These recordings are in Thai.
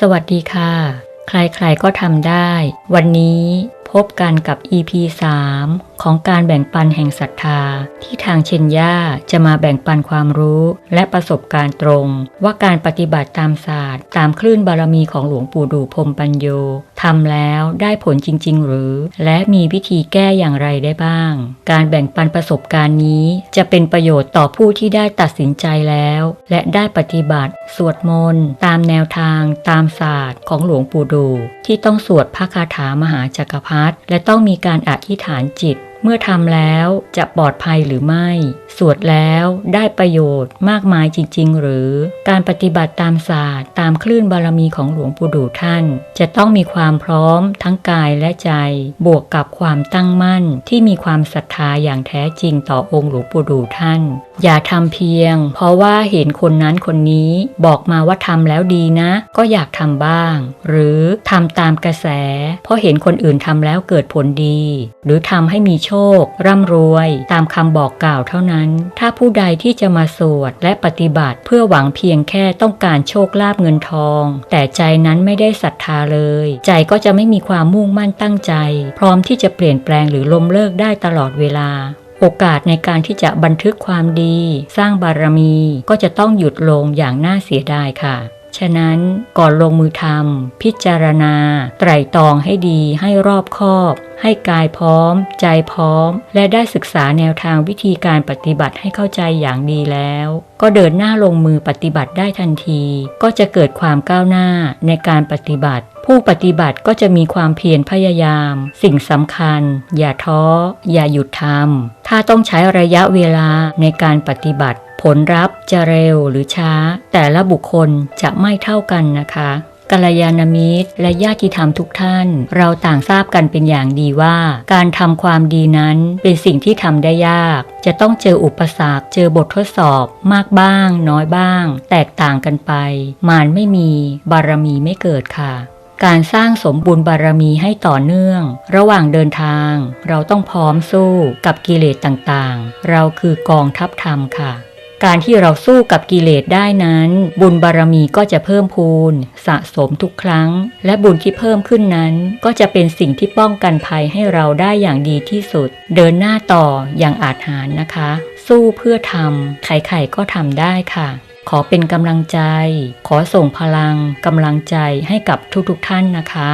สวัสดีค่ะ ใครๆก็ทำได้ วันนี้พบกันกับ EP 3ของการแบ่งปันแห่งศรัทธา ที่ทางเชนย่าจะมาแบ่งปันความรู้ และประสบการณ์ตรง ว่าการปฏิบัติตามศาสตร์ ตามคลื่นบารมีของหลวงปู่ดูพรมปัญโยทำแล้วได้ผลจริง ๆ หรือ และมีวิธีแก้อย่างไรได้บ้าง การแบ่งปันประสบการณ์นี้ จะเป็นประโยชน์ต่อผู้ที่ได้ตัดสินใจแล้ว และได้ปฏิบัติ สวดมนต์ตามแนวทาง ตามศาสตร์ของหลวงปู่ดู ที่ต้องสวดพระคาถามหาจักรพรรดิและต้องมีการอธิษฐานจิต เมื่อทำแล้วจะปลอดภัยหรือไม่ สวดแล้วได้ประโยชน์มากมายจริง ๆ หรือการปฏิบัติตามศาสตร์ ตามคลื่นบารมีของหลวงปู่ดูท่าน จะต้องมีความพร้อมทั้งกายและใจ บวกกับความตั้งมั่นที่มีความศรัทธาอย่างแท้จริงต่อองค์หลวงปู่ดูท่าน อย่าทำเพียง เพราะว่าเห็นคนนั้นคนนี้บอกมาว่าทำแล้วดีนะ ก็อยากทำบ้าง หรือทำตามกระแส เพราะเห็นคนอื่นทำแล้วเกิดผลดี หรือทำให้มีโชค ร่ำรวย ตามคำบอกกล่าวเท่านั้น ถ้าผู้ใดที่จะมาสวดและปฏิบัติเพื่อหวังเพียงแค่ต้องการโชคลาภเงินทอง แต่ใจนั้นไม่ได้ศรัทธาเลย ใจก็จะไม่มีความมุ่งมั่นตั้งใจ พร้อมที่จะเปลี่ยนแปลงหรือล้มเลิกได้ตลอดเวลา โอกาสในการที่จะบันทึกความดี สร้างบารมีก็จะต้องหยุดลงอย่างน่าเสียดายค่ะ ฉะนั้นก่อนลงมือทำพิจารณา ไตร่ตรองให้ดีให้รอบคอบ ให้กายพร้อม ใจพร้อม และได้ศึกษาแนวทางวิธีการปฏิบัติให้เข้าใจอย่างดีแล้ว ก็เดินหน้าลงมือปฏิบัติได้ทันที ก็จะเกิดความก้าวหน้าในการปฏิบัติ ผู้ปฏิบัติก็จะมีความเพียรพยายาม สิ่งสำคัญ อย่าท้อ อย่าหยุดทำถ้าต้องใช้ระยะเวลาในการปฏิบัติ ผลลัพธ์จะเร็วหรือช้า แต่ละบุคคลจะไม่เท่ากันนะคะกัลยาณมิตรและญาติธรรมทุกท่าน เราต่างทราบกันเป็นอย่างดีว่า การทำความดีนั้นเป็นสิ่งที่ทำได้ยาก จะต้องเจออุปสรรค เจอบททดสอบมากบ้าง น้อยบ้าง แตกต่างกันไป มารไม่มี บารมีไม่เกิดค่ะ การสร้างสมบุญบารมีให้ต่อเนื่อง ระหว่างเดินทาง เราต้องพร้อมสู้กับกิเลสต่างๆ เราคือกองทัพธรรมค่ะ การที่เราสู้กับกิเลสได้นั้น บุญบารมีก็จะเพิ่มพูน สะสมทุกครั้ง และบุญที่เพิ่มขึ้นนั้น ก็จะเป็นสิ่งที่ป้องกันภัยให้เราได้อย่างดีที่สุด เดินหน้าต่ออย่างอาจหารนะคะ สู้เพื่อทำใครๆก็ทำได้ค่ะ ขอเป็นกำลังใจ ขอส่งพลังกำลังใจให้กับทุกๆท่านนะคะ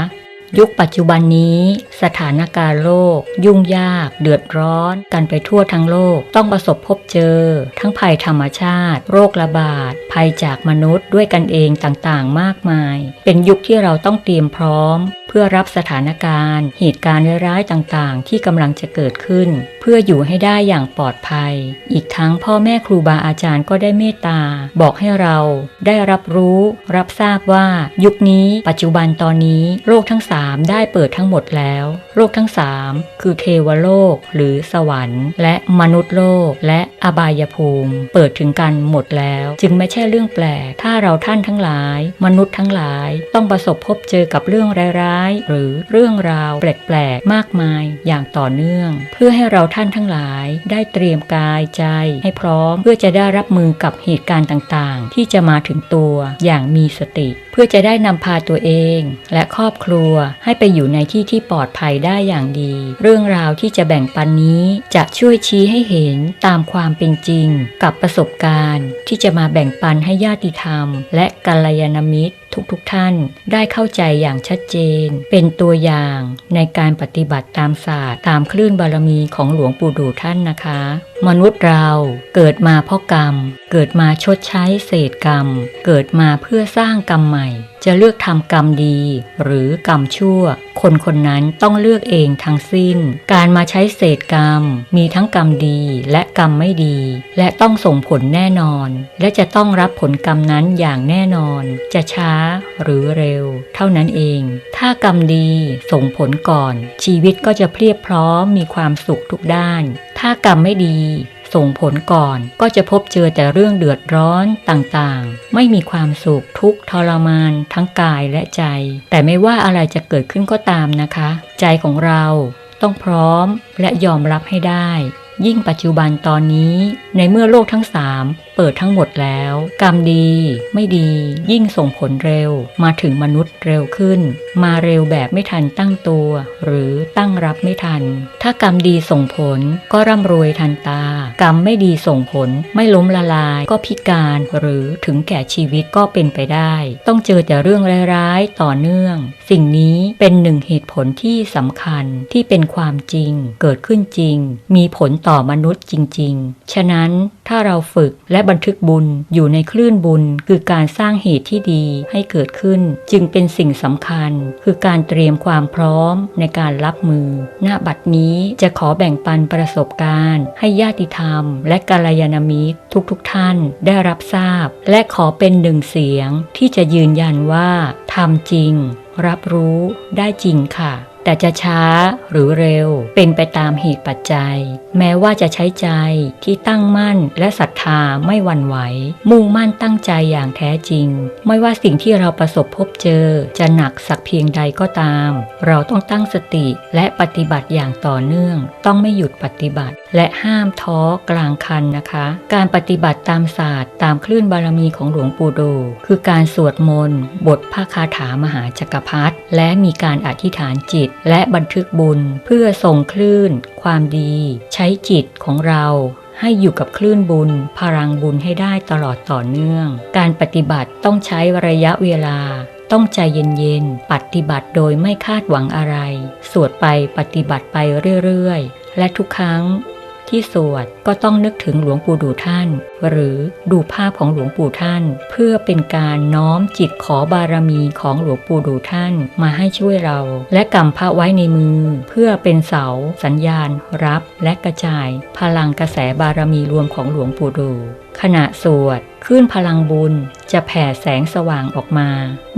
ยุคปัจจุบันนี้ สถานการณ์โลก ยุ่งยาก เดือดร้อน กันไปทั่วทั้งโลก ต้องประสบพบเจอ ทั้งภัยธรรมชาติ โรคระบาด ภัยจากมนุษย์ด้วยกันเองต่างๆ มากมาย เป็นยุคที่เราต้องเตรียมพร้อม เพื่อรับสถานการณ์ เหตุการณ์ร้ายๆต่างๆ ที่กำลังจะเกิดขึ้น เพื่ออยู่ให้ได้อย่างปลอดภัย อีกทั้งพ่อแม่ครูบาอาจารย์ก็ได้เมตตา บอกให้เรา ได้รับรู้ รับทราบว่า ยุคนี้ ปัจจุบันตอนนี้โลกทั้งสามได้เปิดทั้งหมดแล้ว โลกทั้งสามคือเทวโลกหรือสวรรค์ และมนุษย์โลก และอบายภูมิ เปิดถึงกันหมดแล้ว จึงไม่ใช่เรื่องแปลก ถ้าเราท่านทั้งหลาย มนุษย์ทั้งหลาย ต้องประสบพบเจอกับเรื่องร้ายๆหรือเรื่องราวแปลกๆมากมายอย่างต่อเนื่อง เพื่อให้เราท่านทั้งหลายได้เตรียมกายใจ ให้พร้อมเพื่อจะได้รับมือกับเหตุการณ์ต่างๆ ที่จะมาถึงตัวอย่างมีสติ เพื่อจะได้นำพาตัวเอง และครอบครัวให้ไปอยู่ในที่ที่ปลอดภัยได้อย่างดี เรื่องราวที่จะแบ่งปันนี้จะช่วยชี้ให้เห็นตามความเป็นจริง กับประสบการณ์ ที่จะมาแบ่งปันให้ญาติธรรม และกัลยาณมิตร ทุกๆทท่านได้เข้าใจอย่างชัดเจน เป็นตัวอย่างในการปฏิบัติตามศาสตร์ ตามคลื่นบารมีของหลวงปู่ดูท่านนะคะ มนุษย์เราเกิดมาเพราะกรรม เกิดมาชดใช้เศษกรรม เกิดมาเพื่อสร้างกรรมใหม่ จะเลือกทำกรรมดี หรือกรรมชั่ว คนคนนั้นต้องเลือกเองทั้งสิ้น การมาใช้เศษกรรม มีทั้งกรรมดีและกรรมไม่ดี และต้องส่งผลแน่นอน และจะต้องรับผลกรรมนั้นอย่างแน่นอน จะช้าหรือเร็ว เท่านั้นเอง ถ้ากรรมดีส่งผลก่อน ชีวิตก็จะเพรียบพร้อมมีความสุขทุกด้าน ถ้ากรรมไม่ดี ส่งผลก่อน ก็จะพบเจอแต่เรื่องเดือดร้อนต่างๆ ไม่มีความสุขทุกทรมาน ทั้งกายและใจ แต่ไม่ว่าอะไรจะเกิดขึ้นก็ตามนะคะ ใจของเราต้องพร้อมและยอมรับให้ได้ ยิ่งปัจจุบันตอนนี้ ในเมื่อโลกทั้งสามเปิดทั้งหมดแล้ว กรรมดี ไม่ดี ยิ่งส่งผลเร็ว มาถึงมนุษย์เร็วขึ้น มาเร็วแบบไม่ทันตั้งตัว หรือตั้งรับไม่ทัน ถ้ากรรมดีส่งผลก็ร่ำรวยทันตา กรรมไม่ดีส่งผล ไม่ล้มละลายก็พิการหรือถึงแก่ชีวิตก็เป็นไปได้ ต้องเจอแต่เรื่องร้ายๆต่อเนื่อง สิ่งนี้เป็นหนึ่งเหตุผลที่สำคัญที่เป็นความจริง เกิดขึ้นจริง มีผลต่อต่อมนุษย์จริง ๆ ฉะนั้นถ้าเราฝึกและบันทึกบุญอยู่ในคลื่นบุญ คือการสร้างเหตุที่ดีให้เกิดขึ้น จึงเป็นสิ่งสำคัญ คือการเตรียมความพร้อมในการรับมือ หน้าบัดนี้จะขอแบ่งปันประสบการณ์ ให้ญาติธรรม และกัลยาณมิตรทุกๆทท่านได้รับทราบ และขอเป็นหนึ่งเสียงที่จะยืนยันว่าทำจริง รับรู้ได้จริงค่ะแต่จะช้าหรือเร็วเป็นไปตามเหตุปัจจัย แม้ว่าจะใช้ใจที่ตั้งมั่นและศรัทธาไม่หวั่นไหว มุ่งมั่นตั้งใจอย่างแท้จริง ไม่ว่าสิ่งที่เราประสบพบเจอ จะหนักสักเพียงใดก็ตาม เราต้องตั้งสติและปฏิบัติอย่างต่อเนื่อง ต้องไม่หยุดปฏิบัติ และห้ามท้อกลางคันนะคะ การปฏิบัติตามศาสตร์ ตามคลื่นบารมีของหลวงปู่ดูคือการสวดมนต์บทพระคาถามหาจักรพรรดิและมีการอธิษฐานจิต และบันทึกบุญเพื่อส่งคลื่น ความดี ใช้จิตของเราให้อยู่กับคลื่นบุญ พลังบุญให้ได้ตลอดต่อเนื่อง การปฏิบัติต้องใช้ระยะเวลา ต้องใจเย็นๆ ปฏิบัติโดยไม่คาดหวังอะไร สวดไปปฏิบัติไปเรื่อยๆ และทุกครั้ง ที่สวดก็ต้องนึกถึงหลวงปู่ดูท่าน หรือดูภาพของหลวงปู่ท่าน เพื่อเป็นการน้อมจิตขอบารมีของหลวงปู่ดูท่านมาให้ช่วยเรา และกำพระไว้ในมือ เพื่อเป็นเสา สัญญาณ รับและกระจาย พลังกระแสบารมีรวมของหลวงปู่ดู ขณะสวดขึ้นพลังบุญ จะแผ่แสงสว่างออกมา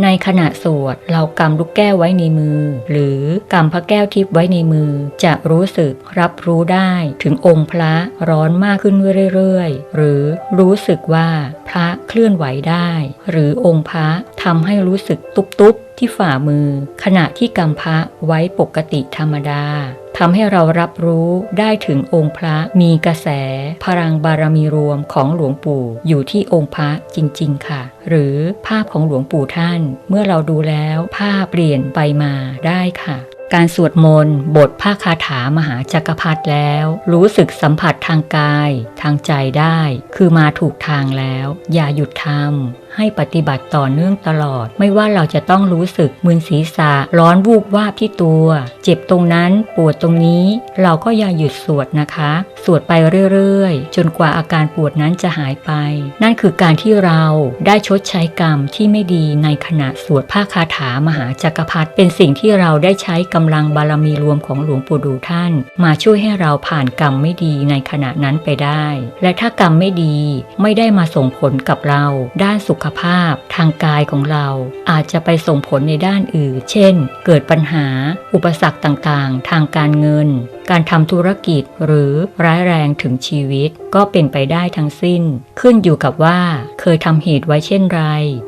ในขณะสวดเรากำลูกแก้วไว้ในมือ หรือกำพระแก้วทิพย์ไว้ในมือ จะรู้สึกรับรู้ได้ถึงองค์พระร้อนมากขึ้นเรื่อยๆ หรือรู้สึกว่าพระเคลื่อนไหวได้ หรือองค์พระทำให้รู้สึกตุบๆที่ฝ่ามือ ขณะที่กำพระไว้ปกติธรรมดา ทำให้เรารับรู้ได้ถึงองค์พระมีกระแส พลังบารมีรวมของหลวงปู่อยู่ที่องค์พระจริง ๆ ค่ะ หรือภาพของหลวงปู่ท่าน เมื่อเราดูแล้วภาพเปลี่ยนไปมาได้ค่ะการสวดมนต์บทภาคาถามหาจักรพรรดิแล้ว รู้สึกสัมผัสทางกาย ทางใจได้ คือมาถูกทางแล้ว อย่าหยุดทำ ให้ปฏิบัติต่อเนื่องตลอด ไม่ว่าเราจะต้องรู้สึกมึนศีรษะ ร้อนวูบวาบที่ตัว เจ็บตรงนั้นปวดตรงนี้ เราก็อย่าหยุดสวดนะคะ สวดไปเรื่อยๆ จนกว่าอาการปวดนั้นจะหายไป นั่นคือการที่เราได้ชดใช้กรรมที่ไม่ดีในขณะสวดภาคาถามหาจักรพรรดิเป็นสิ่งที่เราได้ใช้กำลังบารมีรวมของหลวงปู่ดูท่าน มาช่วยให้เราผ่านกรรมไม่ดีในขณะนั้นไปได้ และถ้ากรรมไม่ดีไม่ได้มาส่งผลกับเราด้านสุขภาพพทางกายของเรา อาจจะไปส่งผลในด้านอื่น เช่น เกิดปัญหา อุปสรรคต่างๆ ทางการเงิน การทำธุรกิจหรือร้ายแรงถึงชีวิต ก็เป็นไปได้ทั้งสิ้น ขึ้นอยู่กับว่า เคยทำเหตุไว้เช่นไร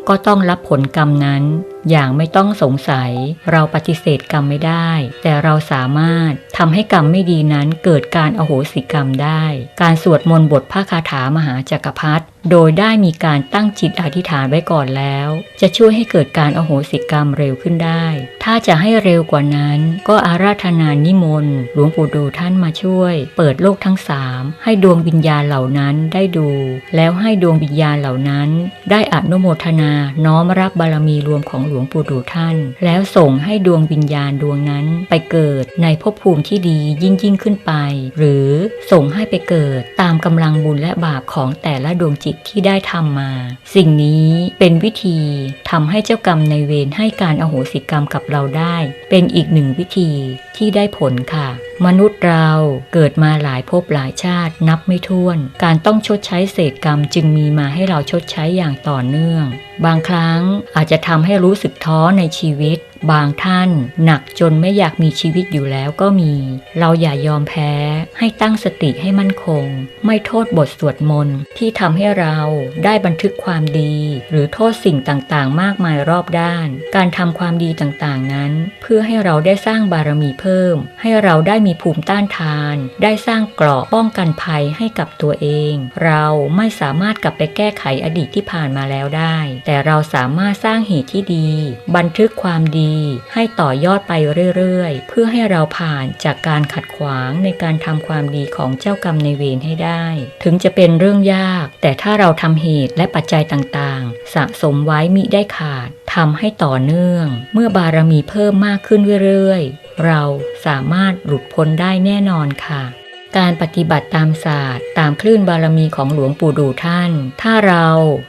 ก็ต้องรับผลกรรมนั้น อย่างไม่ต้องสงสัย เราปฏิเสธกรรมไม่ได้ แต่เราสามารถทำให้กรรมไม่ดีนั้นเกิดการอโหสิกรรมได้ การสวดมนต์บทพระคาถามหาจักรพรรดิ โดยได้มีการตั้งจิตอธิษฐานไว้ก่อนแล้ว จะช่วยให้เกิดการอโหสิกรรมเร็วขึ้นได้ ถ้าจะให้เร็วกว่านั้นก็อาราธนานิมนต์หลวงปู่ดูท่านมาช่วย เปิดโลกทั้งสามให้ดวงวิญญาณเหล่านั้นได้ดู แล้วให้ดวงวิญญาณเหล่านั้น ได้อนุโมทนาน้อมรับบารมีรวมของหลวงปู่ดูท่าน แล้วส่งให้ดวงวิญญาณดวงนั้นไปเกิดในภพภูมิที่ดียิ่งยิ่งขึ้นไป หรือส่งให้ไปเกิดตามกำลังบุญและบาปของแต่ละดวงจิตที่ได้ทำมา สิ่งนี้เป็นวิธีทำให้เจ้ากรรมในเวรให้การอโหสิกรรมกับเราได้ เป็นอีกหนึ่งวิธีที่ได้ผลค่ะ มนุษย์เราเกิดมาหลายภพหลายชาตินับไม่ถ้วน การต้องชดใช้เศษกรรมจึงมีมาให้เราชดใช้อย่างต่อเนื่อง บางครั้งอาจจะทำให้รู้สึกท้อในชีวิต บางท่านหนักจนไม่อยากมีชีวิตอยู่แล้วก็มี เราอย่ายอมแพ้ให้ตั้งสติให้มั่นคง ไม่โทษบทสวดมนต์ที่ทำให้เราได้บันทึกความดี หรือโทษสิ่งต่างๆ มากมายรอบด้าน การทำความดีต่างๆนั้น เพื่อให้เราได้สร้างบารมีเพิ่ม ให้เราได้มีภูมิต้านทาน ได้สร้างเกราะป้องกันภัยให้กับตัวเอง เราไม่สามารถกลับไปแก้ไขอดีตที่ผ่านมาแล้วได้ แต่เราสามารถสร้างเหตุที่ดี บันทึกความดีให้ต่อยอดไปเรื่อยๆ เพื่อให้เราผ่านจากการขัดขวางในการทำความดีของเจ้ากรรมในายเวรให้ได้ ถึงจะเป็นเรื่องยาก แต่ถ้าเราทำเหตุและปัจจัยต่างๆ สะสมไว้มิได้ขาดทำให้ต่อเนื่อง เมื่อบารมีเพิ่มมากขึ้นเรื่อยๆ เราสามารถหลุดพ้นได้แน่นอนค่ะ การปฏิบัติตามศาสตร์ ตามคลื่นบารมีของหลวงปู่ดูท่าน ถ้าเรา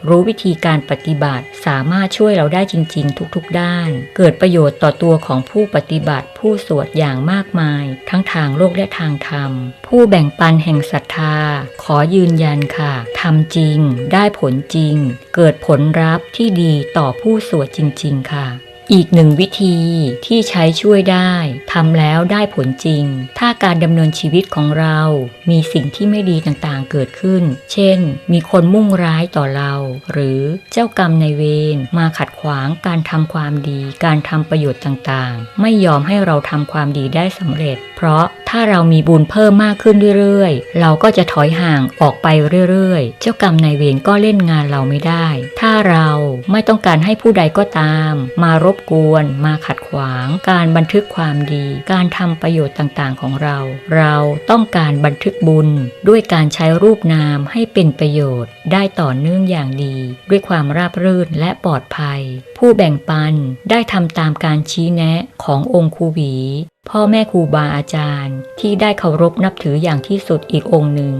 รู้วิธีการปฏิบัติสามารถช่วยเราได้จริง ๆ ทุกๆด้าน เกิดประโยชน์ต่อตัวของผู้ปฏิบัติผู้สวดอย่างมากมาย ทั้งทางโลกและทางธรรม ผู้แบ่งปันแห่งศรัทธา ขอยืนยันค่ะทำจริง ได้ผลจริง เกิดผลลัพธ์ที่ดีต่อผู้สวดจริง ๆ ค่ะ อีกหนึ่งวิธีที่ใช้ช่วยได้ทำแล้วได้ผลจริง ถ้าการดำเนินชีวิตของเรา มีสิ่งที่ไม่ดีต่างๆเกิดขึ้น เช่น มีคนมุ่งร้ายต่อเรา หรือเจ้ากรรมในเวรมาขัดขวางการทำความดี การทำประโยชน์ต่างๆ ไม่ยอมให้เราทำความดีได้สำเร็จ เพราะถ้าเรามีบุญเพิ่มมากขึ้นเรื่อยๆ เราก็จะถอยห่างออกไปเรื่อยๆ เจ้ากรรมนายเวรก็เล่นงานเราไม่ได้ ถ้าเราไม่ต้องการให้ผู้ใดก็ตาม มารบกวน มาขัดขวาง การบันทึกความดี การทำประโยชน์ต่างๆของเรา เราต้องการบันทึกบุญ ด้วยการใช้รูปนามให้เป็นประโยชน์ ได้ต่อเนื่องอย่างดี ด้วยความราบรื่นและปลอดภัย ผู้แบ่งปันได้ทำตามการชี้แนะขององค์ครูหวี พ่อแม่ครูบาอาจารย์ที่ได้เคารพนับถืออย่างที่สุดอีกองค์หนึ่ง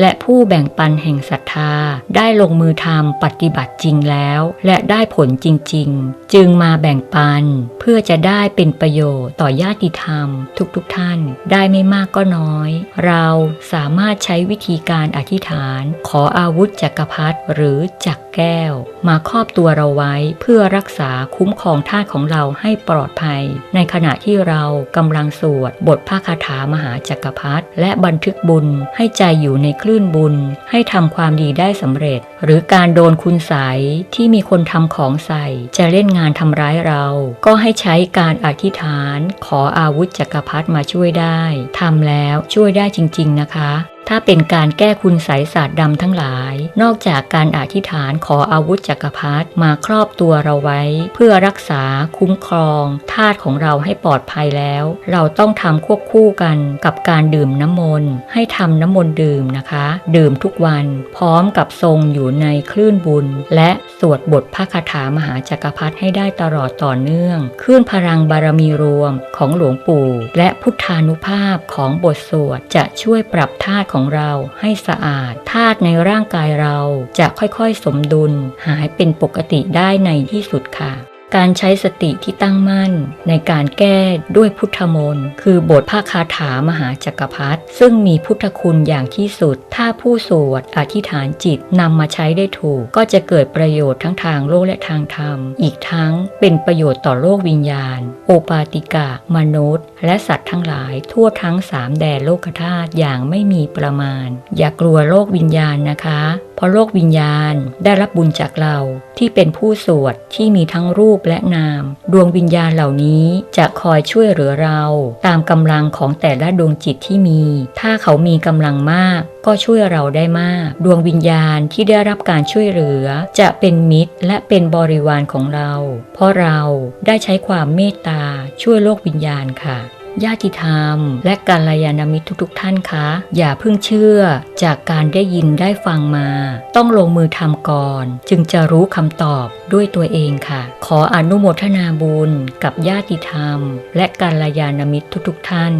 และผู้แบ่งปันแห่งศรัทธา ได้ลงมือทำปฏิบัติจริงแล้ว และได้ผลจริง ๆ จึงมาแบ่งปัน เพื่อจะได้เป็นประโยชน์ต่อญาติธรรม ทุกๆทท่าน ได้ไม่มากก็น้อย เราสามารถใช้วิธีการอธิษฐาน ขออาวุธจักรพรรดิหรือจักรแก้ว มาครอบตัวเราไว้เพื่อรักษาคุ้มครองธาตุของเราให้ปลอดภัย ในขณะที่เรากำลังสวดบทพระคาถามหาจักรพรรดิและบันทึกบุญให้ใจอยู่ในคลื่นบุญ ให้ทำความดีได้สำเร็จ หรือการโดนคุณใสยที่มีคนทำของใส่ จะเล่นงานทำร้ายเรา ก็ให้ใช้การอธิษฐาน ขออาวุธจักรพรรดิมาช่วยได้ทำแล้วช่วยได้จริง ๆ นะคะ ถ้าเป็นการแก้คุณไสยศาสตร์ดำทั้งหลาย นอกจากการอธิษฐานขออาวุธจักรพรรดิมาครอบตัวเราไว้ เพื่อรักษาคุ้มครองธาตุของเราให้ปลอดภัยแล้ว เราต้องทำควบคู่กันกับการดื่มน้ำมนต์ให้ทำน้ำมนต์ดื่มนะคะ ดื่มทุกวันพร้อมกับทรงอยู่ในคลื่นบุญ และสวดบทพระคาถามหาจักรพรรดิให้ได้ตลอดต่อเนื่องคลื่นพลังบารมีรวมของหลวงปู่ และพุทธานุภาพของบทสวดจะช่วยปรับธาตุของเราให้สะอาดธาตุในร่างกายเราจะค่อยๆสมดุลหายเป็นปกติได้ในที่สุดค่ะ การใช้สติที่ตั้งมั่น ในการแก้ด้วยพุทธมนต์คือบทภาคาถามหาจักรพรรดิซึ่งมีพุทธคุณอย่างที่สุด ถ้าผู้สวดอธิษฐานจิตนำมาใช้ได้ถูก ก็จะเกิดประโยชน์ทั้งทางโลกและทางธรรม อีกทั้งเป็นประโยชน์ต่อโลกวิญญาณ โอปาติกะ มนุษย์ และสัตว์ทั้งหลายทั่วทั้งสามแดนโลกธาตุอย่างไม่มีประมาณ อย่ากลัวโลกวิญญาณนะคะ เพราะโลกวิญญาณได้รับบุญจากเราที่เป็นผู้สวดที่มีทั้งรูปและนาม ดวงวิญญาณเหล่านี้จะคอยช่วยเหลือเรา ตามกำลังของแต่ละดวงจิตที่มี ถ้าเขามีกำลังมากก็ช่วยเราได้มาก ดวงวิญญาณที่ได้รับการช่วยเหลือ จะเป็นมิตรและเป็นบริวารของเรา เพราะเราได้ใช้ความเมตตาช่วยโลกวิญญาณค่ะ ญาติธรรม และกัลยาณมิตรทุกๆ ท่านคะ อย่าเพิ่งเชื่อจากการได้ยินได้ฟังมา ต้องลงมือทำก่อน จึงจะรู้คำตอบด้วยตัวเองค่ะ ขออนุโมทนาบุญกับญาติธรรม และกัลยาณมิตรทุกๆ ท่าน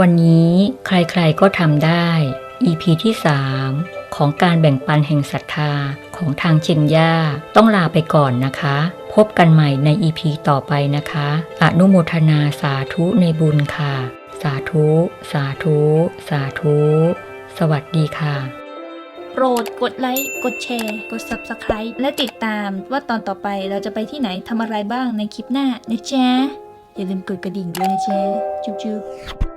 วันนี้ใครๆก็ทำได้ EP ที่ 3 ของการแบ่งปันแห่งศรัทธาของทางเชนย่าต้องลาไปก่อนนะคะ พบกันใหม่ใน EP ต่อไปนะคะ อนุโมทนาสาธุในบุญค่ะ สาธุ สาธุ สาธุ สวัสดีค่ะ โปรดกดไลค์ กดแชร์ กด Subscribe และติดตามว่าตอนต่อไปเราจะไปที่ไหนทำอะไรบ้างในคลิปหน้านะจ๊ะอย่าลืมกดกระดิ่งด้วยนะจ๊ะจุ๊บๆ